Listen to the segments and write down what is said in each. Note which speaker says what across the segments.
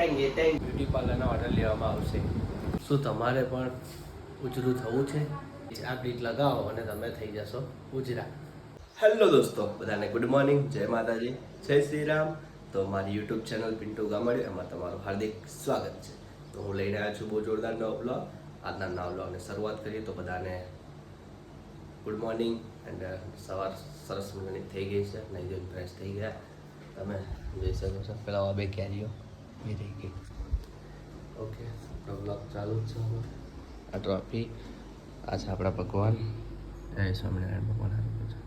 Speaker 1: Thank thank beauty પાર્લરના order લેવામાં આવશે. શું તમારે પણ ઉજરું થવું છે? આ બ્રીટ લગાવો અને તમે થઈ જશો ઉજરા હેલો દોસ્તો, બધાને ગુડ મોર્નિંગ જય માતાજી. જય શ્રી રામ. તો મારી યુટ્યુબ ચેનલ પિન્ટુ ગામડે એમાં તમારું હાર્દિક સ્વાગત છે. તો હું લઈને આવ્યો છું બહુ જોરદાર નવો બ્લોગ આજના નવા બ્લોગની શરૂઆત કરીએ તો બધાને ગુડ મોર્નિંગ એન્ડ સવાર સરસ મજાની થઈ ગઈ છે. નહીં ફ્રેશ થઈ ગયા. તમે જોઈ શકો છો, પેલા બે કેરીઓ એ થઈ ગઈ ઓકે આપણો બ્લોગ ચાલુ જ છે હવે. આ ટ્રોફી આ છે આપણા ભગવાન જય સ્વામિનારાયણ ભગવાન હારું છે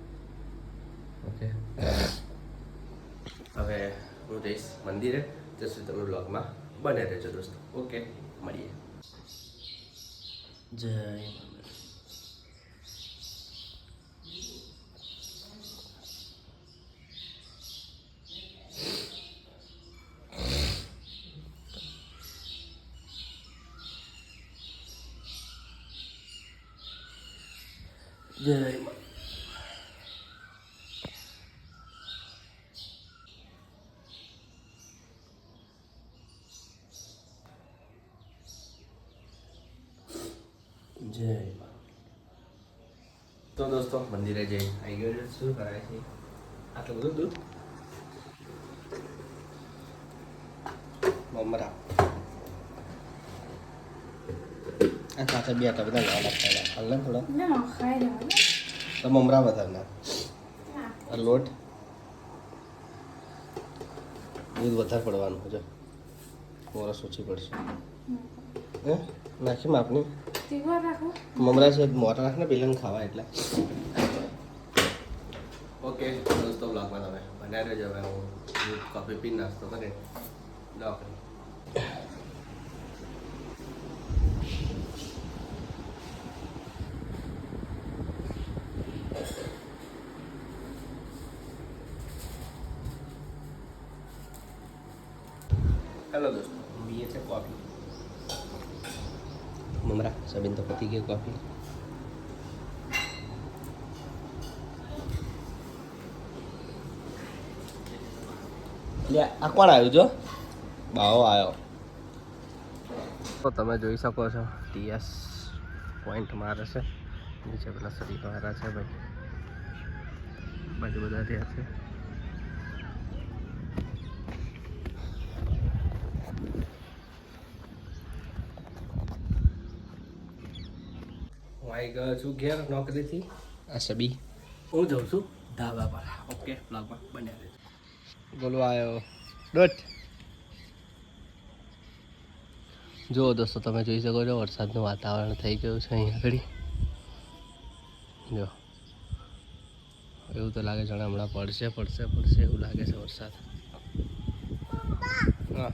Speaker 1: ઓકે હવે હું જઈશ મંદિરે ત્યાં સુધી તમે બ્લોગમાં બને રહેજો દોસ્તો ઓકે મળીએ જય જય મંગળ જય મા તો દોસ્તો, મંદિરે જઈ આવી ગયો છે. શું કરાય છે? આટલું બધું દૂધ? મમરા આ સાથે બે હતા બધા ના નાખતા હાલ ને થોડા તો મમરા વધારે ના આ લોટ દૂધ વધારે પડવાનું છે મોરસ ઓછી પડશે હે નાખી માપની મમરા છે મોટા રાખને પેલા ખાવા એટલે ઓકે દોસ્તો બ્લોગમાં તમે બનાવી રહેજો હવે હું કોફી પી નાસ્તો કરે દવાખાને હેલો દોસ્તો પીએ છે કોફી મમરા સબીન તો પતી ગઈ કોફી લે આ કોણ આવ્યું જો બાવો આવ્યો તો તમે જોઈ શકો છો ટીએસ પોઈન્ટ મારે છે નીચે પેલા શરીર મારા છે ભાઈ બાજુ બધા ત્યાં છે આવી ગયો છું ઘેર નોકરીથી. અસબી સબી હું જઉં છું ધાબા પર. ઓકે બ્લોગમાં બન્યા રહેજો. બોલો આવ્યો ડોટ. જુઓ દોસ્તો તમે જોઈ શકો છો વરસાદનું વાતાવરણ થઈ ગયું છે અહીં આગળ. જો એવું તો લાગે જાણે હમણાં પડશે પડશે પડશે એવું લાગે છે વરસાદ. હા.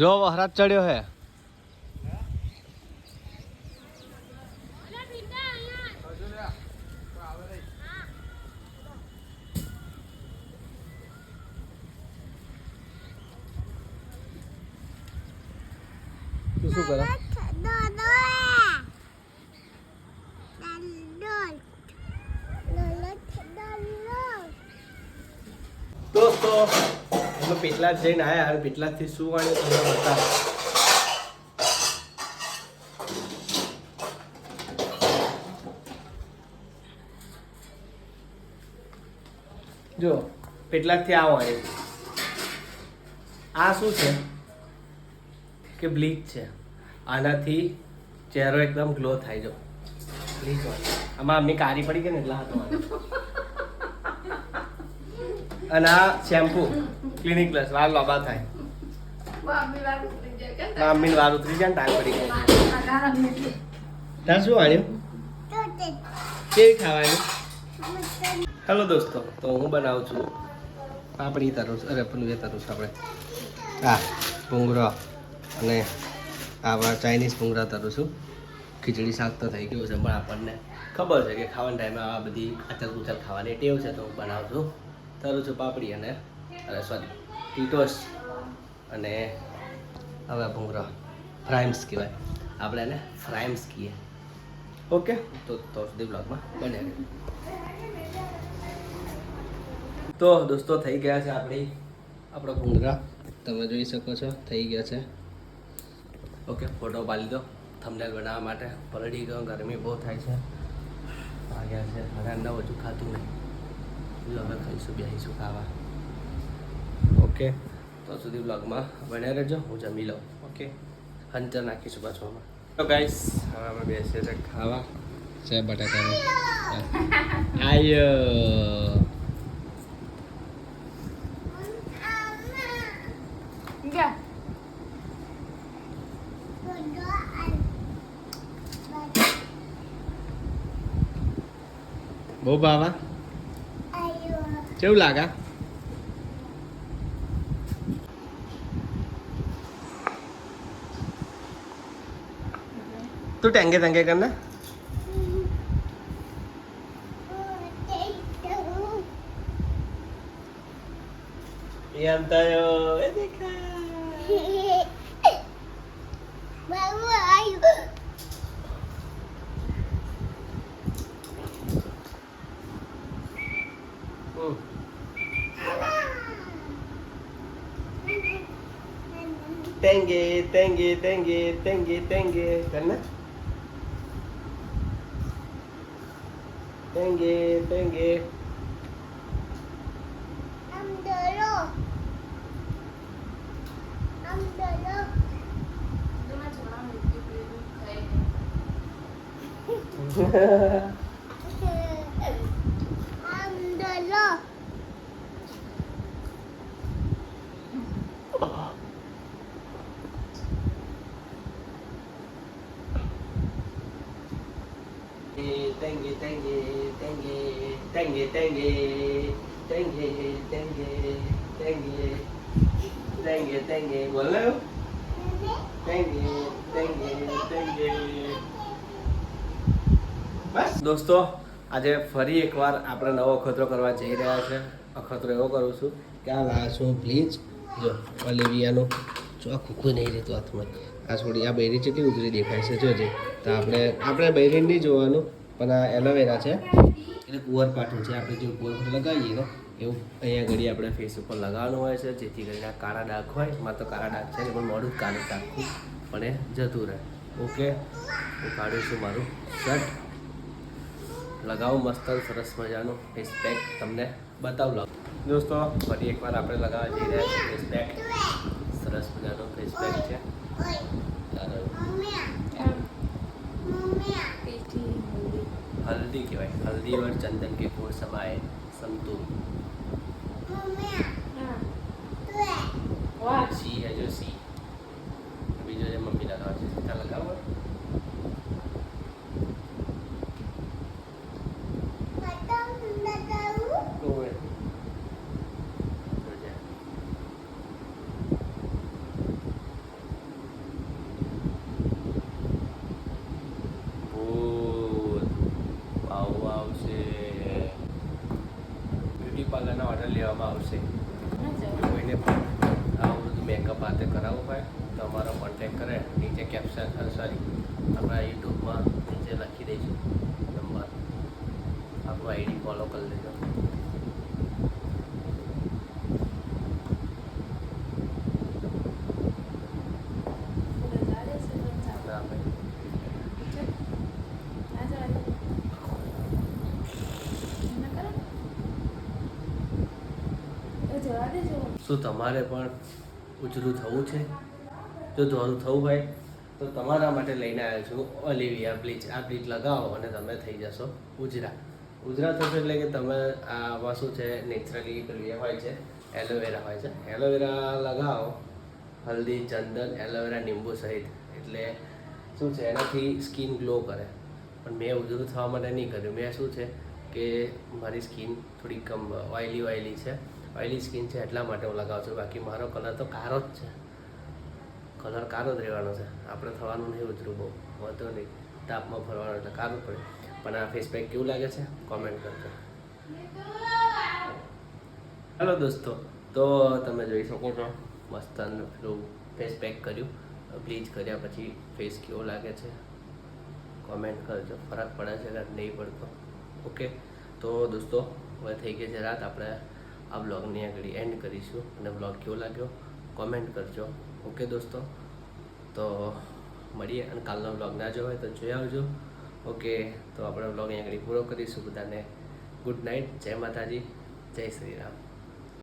Speaker 1: જો વહરાત ચડ્યો હે શું કરે દોસ્તો અમે પેટલા જઈને આવ્યા અને પેટલાથી શું વાળ્યું તમને બતાવો જો, પેટલાથી આ વાળ્યું આ શું છે? કે બ્લીચ છે. આનાથી ચહેરો એકદમ ગ્લો થાય, જો. બ્લીચ આમાં અમની કારી પડી ગઈ ને એટલા હાથમાં. અને આ શેમ્પુ. ક્લિનિક પ્લસ વાળ લોબા થાય. મામ્મીને વાળ ઉતરી જાય ને ટાઈમ પડી ગયો ત્યાં શું આવ્યું કેવી ખાવાની? હેલો દોસ્તો તો હું બનાવું છું પાપડી તરું અરે એ તરું આપણે. હા ભૂંગરો અને આવા ચાઇનીઝ ભૂંગરા તરું છું. ખીચડી શાક તો થઈ ગયું છે પણ આપણને ખબર છે કે ખાવાના ટાઈમે આ બધી અચલ ઉચલ ખાવાની ટેવ છે તો હું બનાવું છું. તરું છું પાપડી અને અરે સોરી ટીટોસ અને હવે ભૂંગરા ફ્રાઇમ્સ કહેવાય. આપણે એને ફ્રાઇમ્સ કહીએ. ઓકે તો તો સુધી બ્લોગમાં બને તો દોસ્તો થઈ ગયા છે આપણી આપણો ભૂંગરા તમે જોઈ શકો છો થઈ ગયા છે. ઓકે ફોટો પાડી દો. થમનેલ બનાવવા માટે. પલળી ગયો ગરમી બહુ થાય છે. વાગ્યા છે. સાડા નવ હજુ ખાતું નહીં. હવે ખાઈશું બેસીશું ખાવા. ઓકે. તો સુધી બ્લોગમાં બન્યા રહેજો. હું જમી લઉં ઓકે. હંચર નાખીશું પાછું આમાં. તો ગાઈસ હવે અમે બેસીએ છીએ ખાવા. છે બટાકાનું આયો.
Speaker 2: तू
Speaker 1: टँगे टँगे कर ना Tengue, tengue, tengue, tengue, tengue, ¿verdad? Thank you, thank you. I'm the law. I'm the law. I'm the love. Thank you, thank you. dengue, dengue, dengue, dengue, dengue, dengue, dengue, dengue. બોલો dengue, dengue, dengue. બસ. દોસ્તો આજે ફરી એકવાર આપણે નવો અખતરો કરવા જઈ રહ્યા છે. અખતરો એવો કરું છું કે આ લાશો બ્લીચ જો ઓલિવિયાનું જો આ ખૂખું નહીં રહેતું હાથમાં. આ છોડી આ બૈરી કેટલી ઉધરી દેખાય છે જોજે. તો આપણે આપણે બૈરી નહીં જોવાનું પણ આ એલોવેરા છે. એટલે કુંવર પાઠું છે. આપણે જો કુંવર પાઠું લગાવીએ તો એવું અહીંયા ઘડી આપણે ફેસ ઉપર લગાવવાનું હોય છે. જેથી કરીને આ કાળા ડાઘ હોય, એમાં તો કાળા ડાઘ છે પણ મોડું કાળું ડાઘું પણ એ જતું રહે. ઓકે હું કાઢું છું મારું શર્ટ લગાવું મસ્ત સરસ મજાનું ફેસ પેક તમને બતાવું લાવ દોસ્તો, ફરી એકવાર આપણે લગાવવા જઈ રહ્યા છીએ ફેસ પેક સરસ મજાનો ફેસ પેક છે. હલ્દી કહેવાય હલ્દી વર ચંદન કે કોળ સમાય સંતૂર લેવામાં આવશે. કોઈને પણ આ બધું મેકઅપ હાથે કરાવવું હોય તો અમારો કોન્ટેક કરે. નીચે કેપ્શન સોરી આપણા યુટ્યુબમાં નીચે લખી દઈશું નંબર. આપણું આઈડી ફોલો કરી લેજો ના ભાઈ શું તમારે પણ ઉજળું થવું છે? જો તમારું થવું હોય, તો તમારા માટે લઈને આવ્યો છું ઓલિવિયા બ્લીચ. આ બ્લીચ લગાવો અને તમે થઈ જશો ઉજરા. ઉજરા થશે એટલે કે તમે આમાં શું છે, નેચરલી પ્રિય હોય છે, એલોવેરા હોય છે. એલોવેરા લગાવો, હલ્દી, ચંદન, એલોવેરા લીંબુ સહિત. એટલે શું છે, એનાથી સ્કિન ગ્લો કરે. પણ મેં ઉજળું થવા માટે નહીં કર્યું. મેં શું છે, કે મારી સ્કિન થોડી કમ ઓઇલી ઓઇલી છે. ઓઇલી સ્કિન છે એટલા માટે હું લગાવું છું. બાકી મારો કલર તો કારો જ છે. કલર કારો જ રહેવાનો છે. આપણે થવાનું નહીં ઉતરું બહુ. વાંધો નહીં. તાપમાં ફરવાનું એટલે કારું પડે. પણ આ ફેસ પેક કેવું લાગે છે? કોમેન્ટ કરજો. હેલો દોસ્તો. તો તમે જોઈ શકો છો, મસ્ત પેલું ફેસ પેક કર્યું. બ્લીચ કર્યા પછી ફેસ કેવો લાગે છે? કોમેન્ટ કરજો. ફરક પડે છે કે નહીં પડતો. ઓકે તો દોસ્તો, હવે થઈ ગઈ છે રાત. આપણે આ બ્લોગની આગળ એન્ડ કરીશું અને બ્લોગ કેવો લાગ્યો? કોમેન્ટ કરજો. ઓકે દોસ્તો? તો મળીએ અને કાલનો બ્લોગ ના જોયો હોય તો જોઈ આવજો. ઓકે તો આપણે બ્લોગ અહીં આગળ પૂરો કરીશું બધાને. ગુડ નાઇટ જય માતાજી, જય શ્રી રામ.